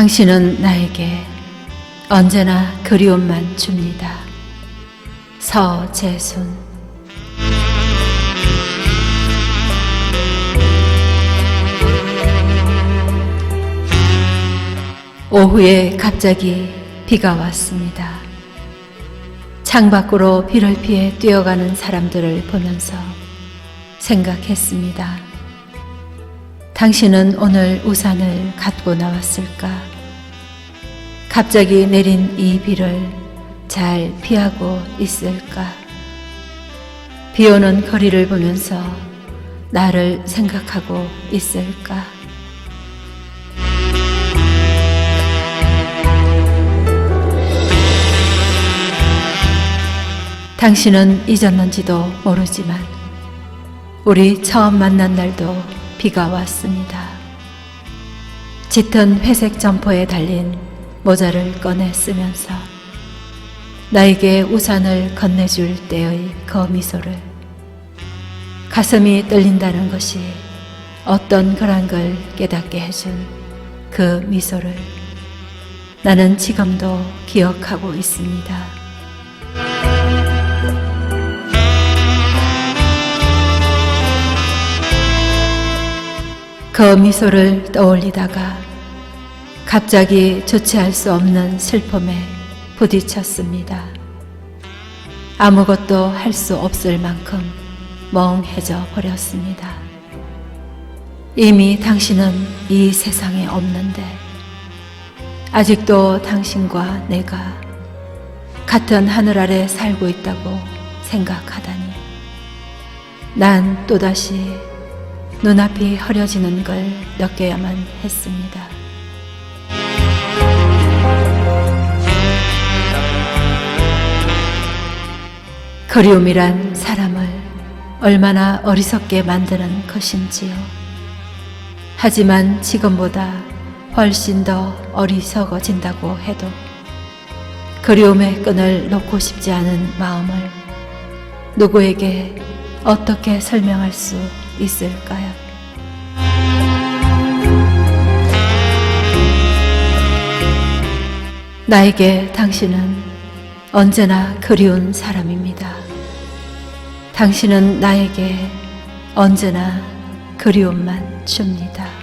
당신은 나에게 언제나 그리움만 줍니다. 서재순 오후에 갑자기 비가 왔습니다. 창밖으로 비를 피해 뛰어가는 사람들을 보면서 생각했습니다. 당신은 오늘 우산을 갖고 나왔을까? 갑자기 내린 이 비를 잘 피하고 있을까? 비 오는 거리를 보면서 나를 생각하고 있을까? 당신은 잊었는지도 모르지만 우리 처음 만난 날도 비가 왔습니다. 짙은 회색 점퍼에 달린 모자를 꺼내 쓰면서 나에게 우산을 건네줄 때의 그 미소를 가슴이 떨린다는 것이 어떤 거란 걸 깨닫게 해준 그 미소를 나는 지금도 기억하고 있습니다. 그 미소를 떠올리다가 갑자기 조치할 수 없는 슬픔에 부딪혔습니다. 아무것도 할 수 없을 만큼 멍해져 버렸습니다. 이미 당신은 이 세상에 없는데 아직도 당신과 내가 같은 하늘 아래 살고 있다고 생각하다니 난 또다시 눈앞이 흐려지는 걸 느껴야만 했습니다. 그리움이란 사람을 얼마나 어리석게 만드는 것인지요. 하지만 지금보다 훨씬 더 어리석어진다고 해도 그리움의 끈을 놓고 싶지 않은 마음을 누구에게 어떻게 설명할 수 있을까요? 나에게 당신은 언제나 그리운 사람입니다. 당신은 나에게 언제나 그리움만 줍니다.